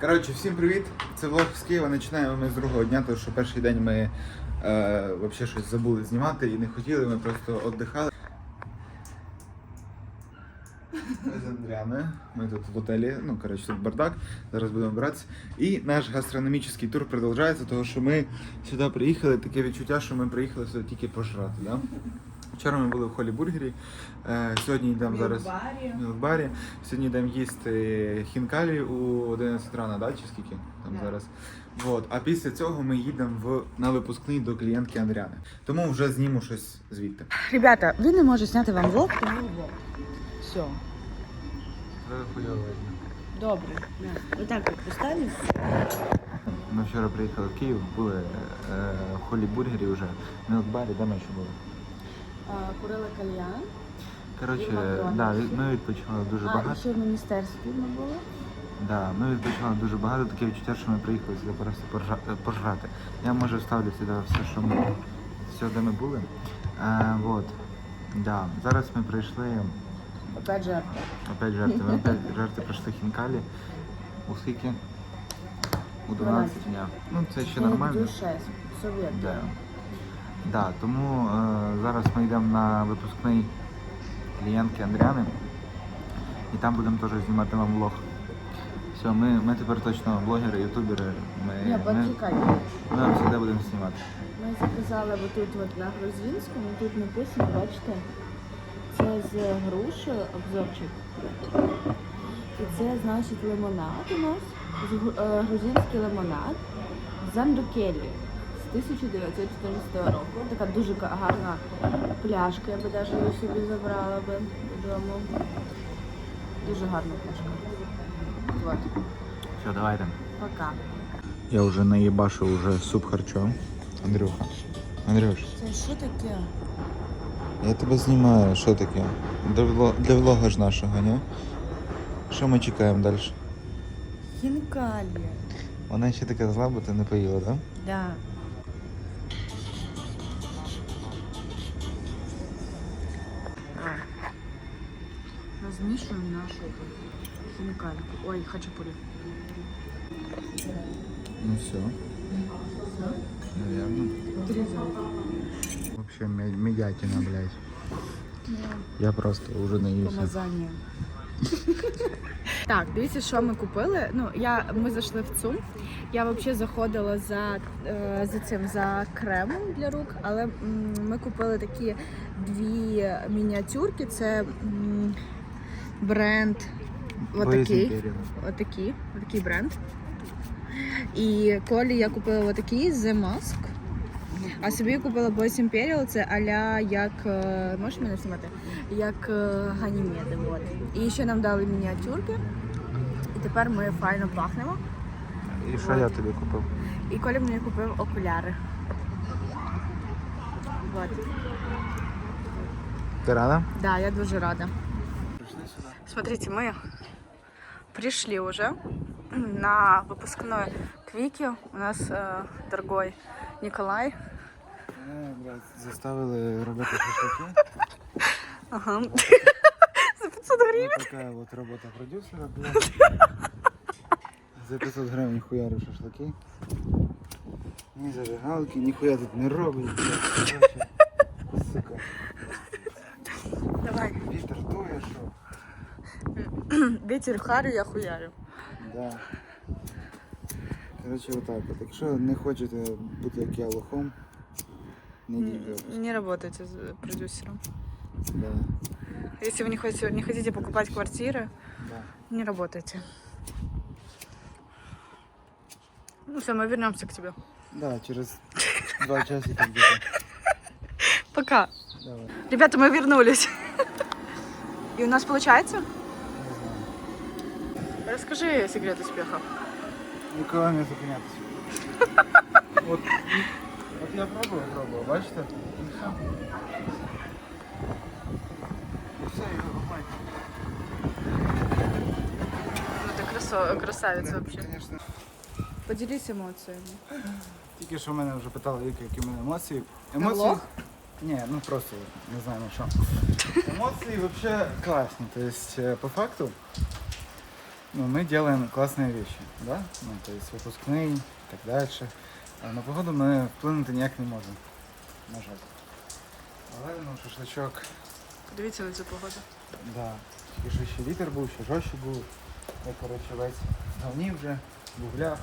Коротше, всім привіт! Це влог з Києва. Починаємо ми з другого дня, тому що перший день ми е, взагалі щось забули знімати і не хотіли, ми просто віддихали. З Андріаною. Ми тут в готелі, ну коротше, тут бардак. Зараз будемо братися. І наш гастрономічний тур продовжується, тому що ми сюди приїхали. Таке відчуття, що ми приїхали сюди тільки пожрати. Да? Вчора ми були в холі бургері. Е, сьогодні йдемо зараз. В барі. Сьогодні йдемо їсти хінкалі у 11 рано, да? чи скільки там Да. зараз. Вот. А після цього ми їдемо в, на випускний до клієнтки Андріани. Тому вже зніму щось звідти. Ребята, він не може зняти вам влог, тому влог. Все. Добре. Отак от поставив. Ми вчора приїхали в Київ, були е, в холі бургері вже, в мілкбарі, де ми ще були. Курили кальян. Коротше, да, ми відпочивали дуже А, багато. ще в міністерстві ми були. Да, ми відпочивали дуже багато, таке відчуття, що ми приїхали сюди просто пожрати. Я може вставлю сюди все, що ми все, де ми були. Е, вот. Да. Зараз ми прийшли, Опять же, опять жарти, ми опять жарти пройшли хінкалі. У скільки? У 12 дня. Ну це ще нормально. 6. Совєт. Да. Да, тому е, зараз ми йдемо на випускний клієнтки Андріани. І там будемо теж знімати вам влог. Все, ми, ми тепер точно блогери, ютубери. Ми, Ні, ми, почекай. ми вам завжди будемо знімати. Ми заказали отут от на Грузинському, тут написано, бачите, це з грушею обзорчик. І це значить лимонад у нас, е, грузинський лимонад з 1914 року. Така дуже гарна пляшка, я би навіть її собі забрала би додому. Дуже гарна пляшка. Вот. Все, давайте. Пока. Я вже наїбашу вже суп харчо. Андрюха. Андрюш, Це що таке? я тебе знімаю, що таке? Для, вло- для влога ж нашого, ні? Що ми чекаємо далі? Хінкалі. Вона ще така зла, бо ти не поїла, так? Да? Да. Размешиваем нашу хинкальку. Ой, хачапури. Ну все. Наверное. Отрезай. Вообще медятина, блядь. Я просто уже наївся. Помазання. Так, дивіться, що ми купили. Ну, я, ми зайшли в ЦУМ. Я взагалі заходила за, е, за цим за кремом для рук, але м, ми купили такі дві мініатюрки. Це м, бренд отакий. Отакий, отакий бренд. І Колі я купила отакий The Mask. А собі купила Boys Imperial, це аля як. е, Можеш мене знімати? Як ганімеди. От. І ще нам дали мініатюрки. І тепер ми файно пахнемо. І що я тобі купив? І Коля мені купив окуляри. Вот. Ти рада? Да, я дуже рада. Смотрите, мы пришли уже на выпускной Квики. У нас э, дорогой Николай. Блядь, заставили робити шашлики. Ага. За 500 гривен. Вот такая вот работа продюсера, блядь. За 500 гривень хуярю шашлики. Ні зажигалки, ніхуя тут не блядь. Короче, сука, Ветер харю, я хуярю. Да. Короче, отак от. Якщо не хочете бути як я лохом, не йдіть. Не работайте с продюсером. Да, Если вы не хотите, не хотите покупать квартиры, да. не работайте. Ну все, мы вернемся к тебе. Да, через два часика где-то. Пока. Давай. Ребята, мы вернулись. И у нас получается? Не знаю. Расскажи секрет успеха. Ніколи не зупинятися. От, от я пробую, пробую, бачите? І все. І все, і вибухайте. Ну ты красо- красавица вообще. Звісно. Поделись эмоциями. Тільки що мене вже питали, які, які в мене емоції. На влог? Ні, ну просто не знаю на що. Емоції взагалі класні. Тобто, е, по факту, ну, мы делаем классные вещи, да? Ну, то есть выпускний и так дальше. А на погоду ми вплинути ніяк не можемо. На жаль. Але ну, шашличок, Подивіться на цю погоду. да. Тільки що ще вітер був, ще жорстче був. Я, коротше, весь в говні вже, в углях.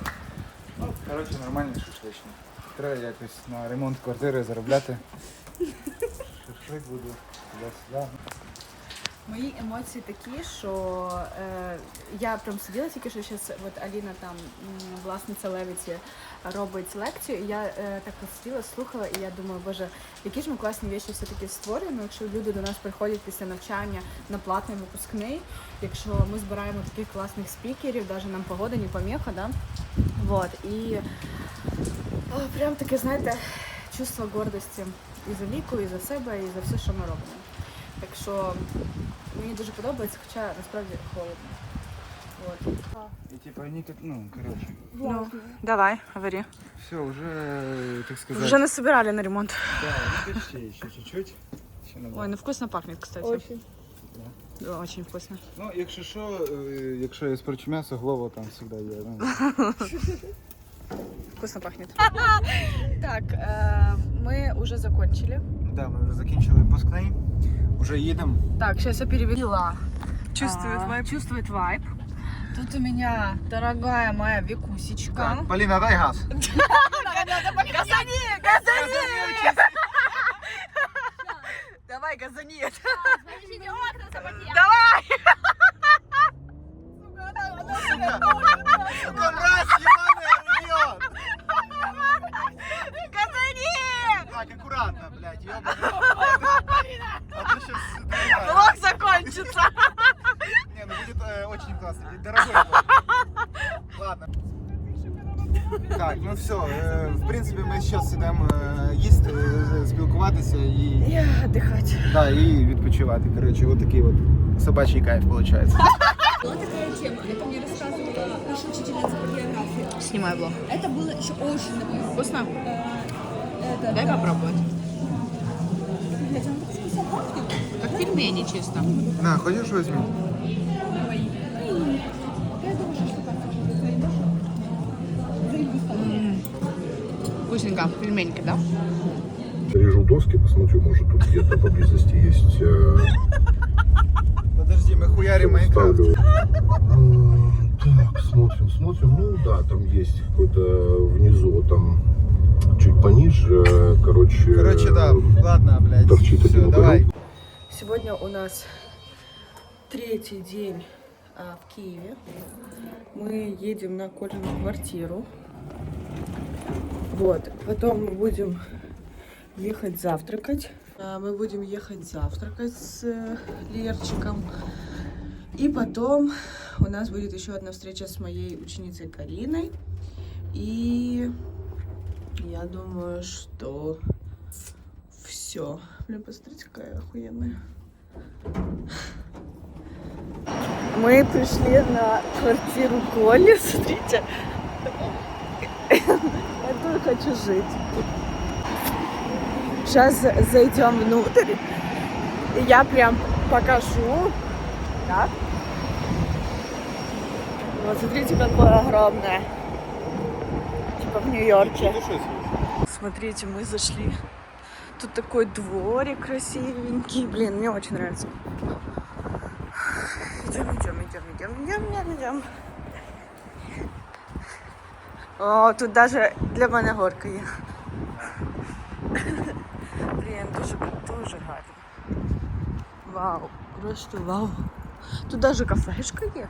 Ну, коротше, нормальний шашличник. Треба якось на ремонт квартири заробляти. Шашлик буду туди-сюди. Мої емоції такі, що е, я прям сиділа тільки що зараз от Аліна там, власниця Левіці, робить лекцію. І я е, так от сиділа, слухала, і я думаю, боже, які ж ми класні речі все-таки створюємо, якщо люди до нас приходять після навчання на платний випускний, якщо ми збираємо таких класних спікерів, навіть нам погода не поміха, да? Вот. І о, прям таке, знаєте, чувство гордості і за віку, і за себе, і за все, що ми робимо. Так що мені дуже подобається, хоча насправді холодно. От. І типа они как, ну, короче, Ну, давай, говори. все, уже, так сказать, Вже не собирали на ремонт. да, ну, почти, еще чуть-чуть. Ще надо. Ой, ну вкусно пахнет, кстати. Очень. Да, очень вкусно. Ну, якщо що, е, якщо я спорчу м'ясо, голова там завжди є. Ну. Вкусно пахнет. так, э, мы уже закончили. Да, ми вже закінчили випускний. Уже їдемо. Так, сейчас я перевела. Чувствует А, вайб. Чувствует вайб. Тут у меня дорогая моя Викусечка. Так, Поліна, дай газ. Газани! Газани! Давай, газани! Давай! Ебаная, рвет! Газани! Так, аккуратно, блядь, ёбаный. А то сейчас... Влог закончится. Не, ну будет э, очень классно. и Дорогой будет. Ладно. Так, ну все, е, в принципі, ми зараз йдемо е, їсти, е, спілкуватися і, Я отдыхать. да, і відпочивати. Коротше, от такий от собачий кайф виходить. Была такая тема, это мне рассказывала наша учительница по географии. Снимай блог. Это было еще очень давно. Вкусно? Это, Дай попробовать. Пельмени чисто. На, хочеш візьми? Я думаю, что штука зайдешь. Заебись там. Вкусненько. Пельменьки, да? Режу доски, посмотрю, может тут где-то поблизости есть. э, Подожди, ми хуярим Майнкрафт. М, Так, смотрим, смотрим. Ну да, там есть какой-то внизу, вот там чуть пониже, э, короче. Короче, да, ладно, блядь. торчит Все, один давай. уголок. Сегодня у нас третий день а, в Киеве. Мы едем на Колину квартиру. Вот. Потом мы будем ехать завтракать. А, Мы будем ехать завтракать с э, Лерчиком. И потом у нас будет еще одна встреча с моей ученицей Кариной. И я думаю, что все. Блин, посмотрите, какая охуенная. Мы пришли на квартиру Коли, смотрите. Я хочу жить. Сейчас зайдем внутрь, и я прям покажу. Да? Вот смотрите, какое огромное. Типа в Нью-Йорке. Смотрите, мы зашли. Тут такой дворик красивенький. Блин, мне очень нравится. Идем, идем, идем, идем, идем, идем, идем. О, тут даже для мене горка є. Блін, дуже, дуже гарно. Вау, просто вау. Тут даже кафешка є.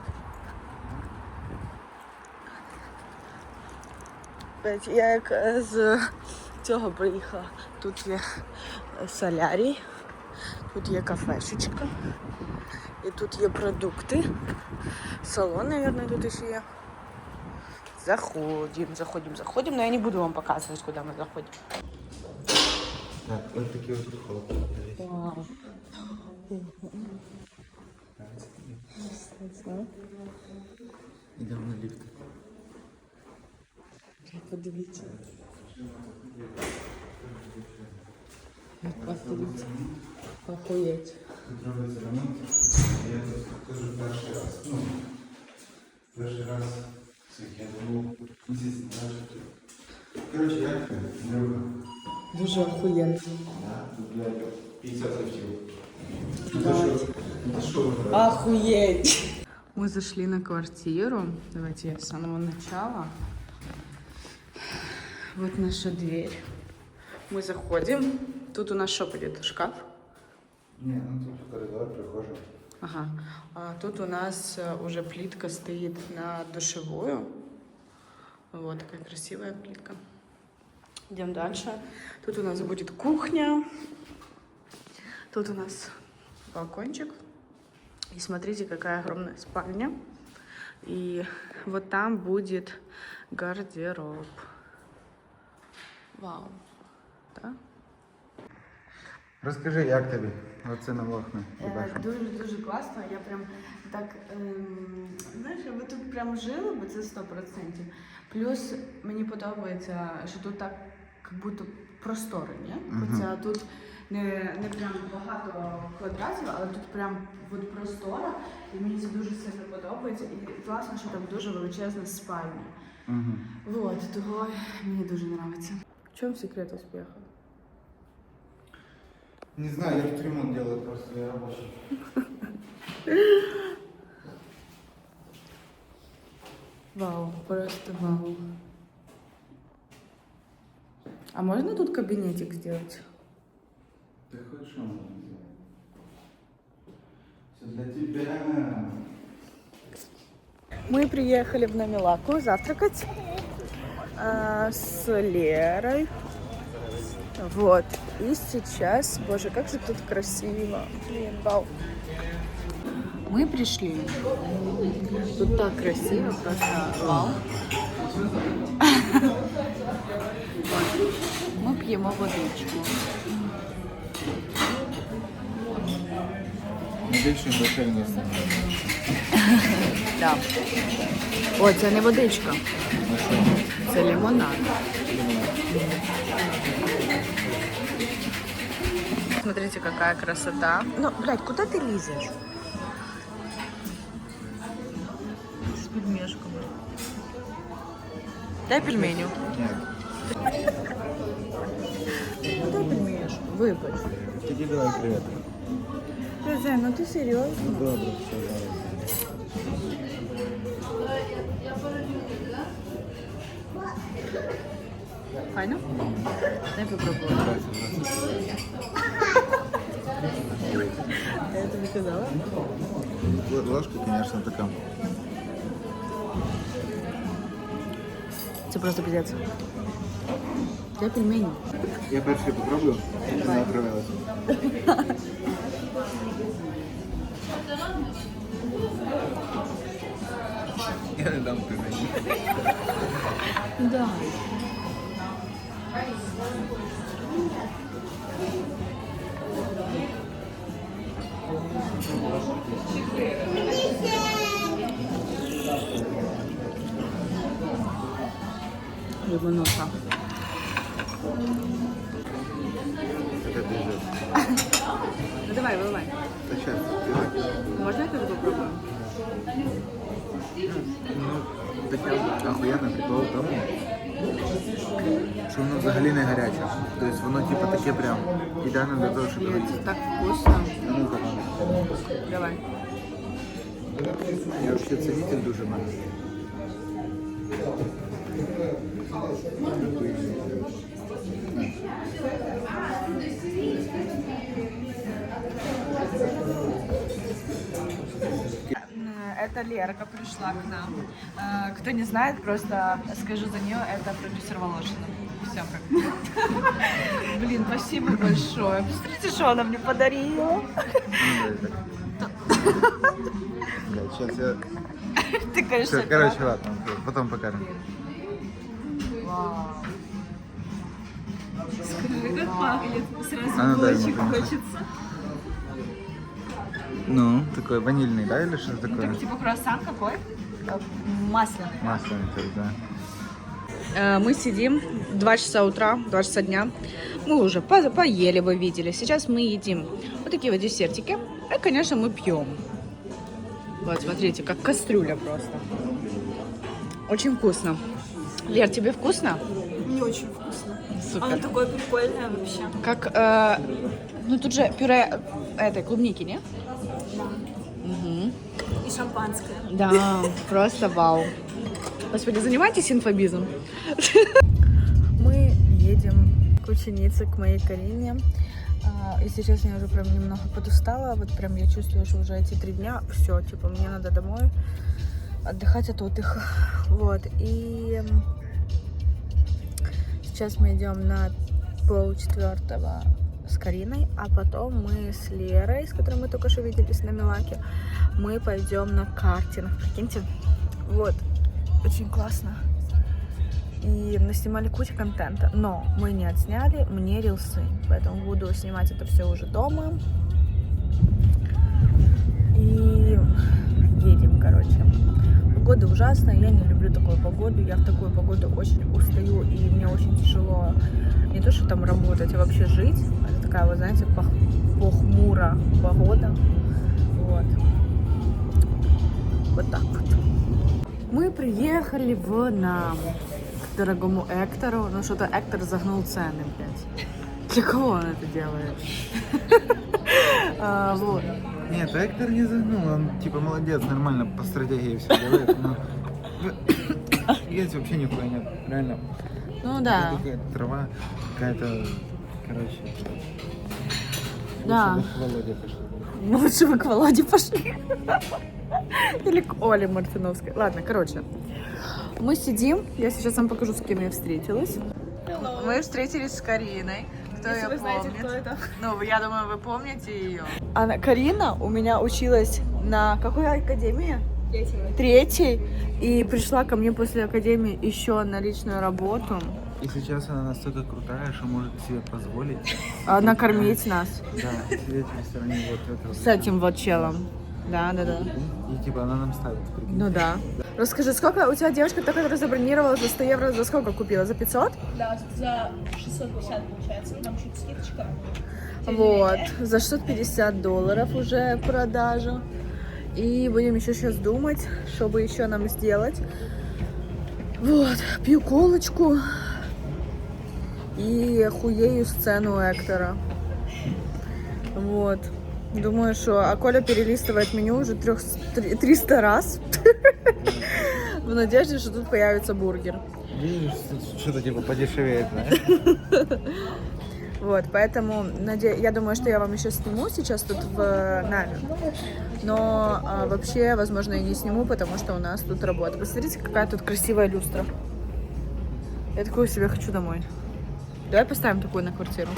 Блядь, Я як е, з цього приїхала. Тут є е, солярій, тут є кафешечка, і тут є продукти. Салон, мабуть, тут ще є. Заходим, заходим, заходим, но я не буду вам показывать, куда мы заходим. Так, ось такі от духовки. Вау. На ліфт. Подивіться. Як вас дивіться. Охуєть. Тут робиться ремонт. Я тут покажу перший раз. Ну, Перший раз, як я думав, місяць назад. Коротше, як ти? Андрюха? Дуже охуєнно. Да, тут, блядь, 50 лифтів. Ну то що? Ну то що ви робите? Охуеть! Мы зашли на квартиру. Давайте я с самого начала. Вот наша дверь. Мы заходим. Тут у нас что будет? Шкаф? Ні, ну тут коридор, прихожа. Ага. А тут у нас э, уже плитка стоит на душевую. Вот такая красивая плитка. Идем дальше. Тут у нас будет кухня. Тут у нас балкончик. И смотрите, какая огромная спальня. И вот там будет гардероб. Вау. Да? Розкажи, як тобі? Оце на Лохне. Е, Дуже дуже класно. Я прям так ем, знаєш, я би тут прям жила би це 100%. Плюс мені подобається, що тут так як будто простори, ні? Хоча тут не, не прям багато квадратів, але тут прям от простора, і мені це дуже сильно подобається. І класно, що там дуже величезна спальня. Угу. Вот, того мені дуже подобається. В чому секрет успіху? Не знаю, я тут ремонт делаю просто, я рабочий. Вау, просто вау. А можно тут кабинетик сделать? Ты хочешь, можно сделать? Все для тебя. Мы приехали в Намилаку завтракать а, с Лерой. Вот. И сейчас, боже, как же тут красиво. Блин, вау. Мы пришли. Тут так красиво, просто вау. Мы пьем водичку. Більше грошей не. Да. О, це не водичка, що? Це лимонад. Смотрите, какая красота. Ну, блядь, куда ты лезешь? С пельмешками. Дай пельменю. Ну, дай пельмешку. Выбачь. Тоді давай креветку. Зай, ну ты серьезно? Добре, все Файно? Дай попробую. Я тобі казала? Л- Ложка, конечно, така. Це просто пиздец. Дай пельмені. Я перший попробую, і ти не отравилася. Я не дам пельмені. Да. Лимоноса. Це пиздец. Ну давай, виливай. Та щас, давай. таке охуєнний прикол в тому, що воно взагалі не гаряче. Тобто воно типу таке прям ідеально для того, щоб Блін, це робити. так вкусно. Ну, так. Давай. Я взагалі цінитель дуже мене. Это Лерка пришла к нам. Э, Кто не знает, просто скажу за нее, это продюсер Волошина. Все как. Блин, спасибо большое. Посмотрите, что она мне подарила. Сейчас я... Ты, конечно, Все, короче, ладно, потом покажем. Вау. Скажи, как пахнет. Сразу А ну хочется. Ну, такой ванильный, да, или что такое? Типа круассан какой? Э, Масляный. Масляный, есть, да. Э, Мы сидим 2 часа утра, 2 часа дня. Мы уже по- поели, вы видели. Сейчас мы едим вот такие вот десертики. И, конечно, мы пьем. Вот, смотрите, как кастрюля просто. Очень вкусно. Лер, тебе вкусно? Не очень вкусно. Супер. Оно такое прикольное вообще. Как, э, ну тут же пюре этой клубники, не? И шампанское. Да, просто вау. Господи, занимайтесь инфобизом. Мы едем к ученице, к моей Карине. А, Если честно, я уже прям немного подустала. Вот прям я чувствую, что уже эти три дня все, типа, мне надо домой отдыхать от отдыха. Вот. И сейчас мы идем на полчетвертого с Кариной, а потом мы с Лерой, с которой мы только что виделись на Милаке, мы пойдем на картинг. Прикиньте, вот, очень классно. И наснимали кучу контента, но мы не отсняли мне рилсы, поэтому буду снимать это все уже дома. И едем, короче. Погода ужасная, я не люблю такую погоду, я в такую погоду очень устаю, и мне очень тяжело не то, что там работать, а вообще жить. Это такая, вы знаете, пох- похмура погода. Вот. Вот так вот. Мы приехали в нам к дорогому Эктору. Ну что-то Эктор загнул цены, блядь. Для кого он это делает? А, Вот. Нет, Эктор не загнул, он типа молодец, нормально по стратегии все делает, но есть вообще нихуя нет, реально. Ну да. Какая-то трава, какая-то, короче. Да. лучше бы к Володе пошли. Ну, Лучше вы к Володе пошли. Или к Оле Мартиновской. Ладно, короче. Мы сидим. Я сейчас вам покажу, с кем я встретилась. Мы встретились с Кариной. Кто ее помнит? это. Ну, я думаю, вы помните ее. Она, Карина у меня училась на какой академии? Третьей. И пришла ко мне после академии еще на личную работу. И сейчас она настолько крутая, что может себе позволить а, Накормить нас да, сидеть в ресторане вот этого. с этим вот челом. Да, да, да. И типа она нам ставит, прикинь. Ну да. Расскажи, сколько у тебя девушка, та, которая забронировала за 100 евро, за сколько купила? За 500? Да, за 650 получается. Там чуть скидочка. Вот. За 650 долларов уже продажа. И будем еще сейчас думать, чтобы еще нам сделать. Вот. Пью колочку. И хуею сцену Эктора. Вот. Думаю, что... А Коля перелистывает меню уже трех... три- 300 раз. В надежде, что тут появится бургер. Видишь, что-то типа подешевеет, знаешь? Вот, поэтому наде- я думаю, что я вам еще сниму сейчас тут в Наме. Но а, вообще, возможно, и не сниму, потому что у нас тут работа. Посмотрите, какая тут красивая люстра. Я такую себе хочу домой. Давай поставим такую на квартиру.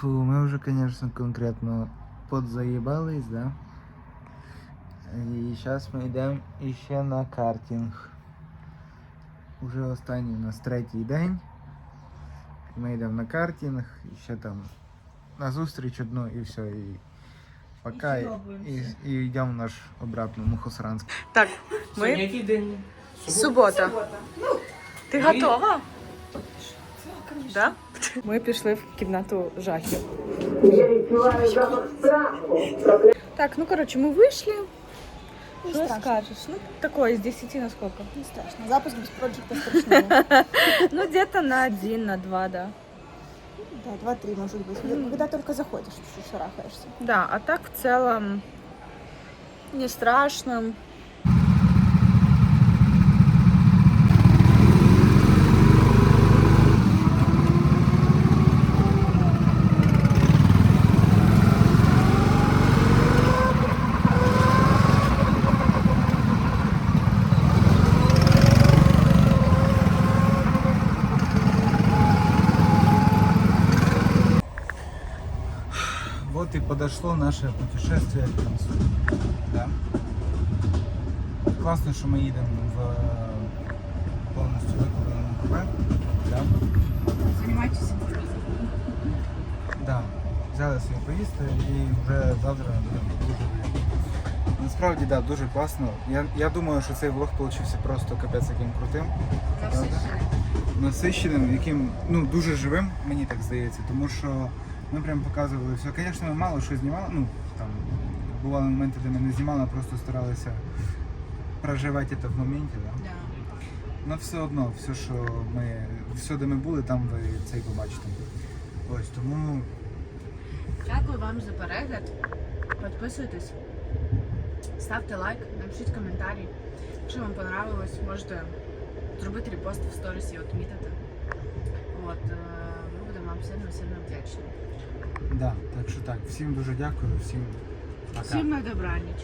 Фу, мы уже, конечно, конкретно подзаебались, да? І зараз ми йдемо іще на картинг. Уже останній у нас третій день. Ми йдемо на картинг, і ще там на зустріч одну і все. І пока і, і, і йдемо в наш обратно Мухосранск. Так, ми... Який день? Субота. Ти готова? Да? Ми пішли в кімнату жахів. Так, ну коротше, ми вийшли. Що скажеш? Ну, такое, з 10 на сколько? Не страшно. Запуск без проекта страшнее. Ну, где-то на один, на два, да. Да, два-три может быть. Когда только заходишь, чуть шарахаешься. Да, а так в целом не страшно. Подошло наше путешествие к концу. Да. Классно, що ми їдемо в повністю викладеному купе. Да. Занимайтесь. Да. Взяли собі поїсти і вже завтра будемо. Насправді, да, дуже класно. Я, я думаю, що цей влог получився просто капець яким крутим. Правда? Насиченим, яким ну дуже живим, мені так здається, тому що ми прям показували все. Звісно, ми мало що знімали, ну там бували моменти, де ми не знімали, просто старалися проживати це в моменті. Да? Да. Ну все одно, все, що ми, все, де ми були, там ви це і побачите. Ось тому Дякую вам за перегляд. Підписуйтесь, ставте лайк, напишіть коментарі. Якщо вам понравилось, можете зробити репост в сторісі, відмітити. От, е, ми будемо вам сильно сильно вдячні. да, так що так, всім дуже дякую, всім пока. Всім на добраніч.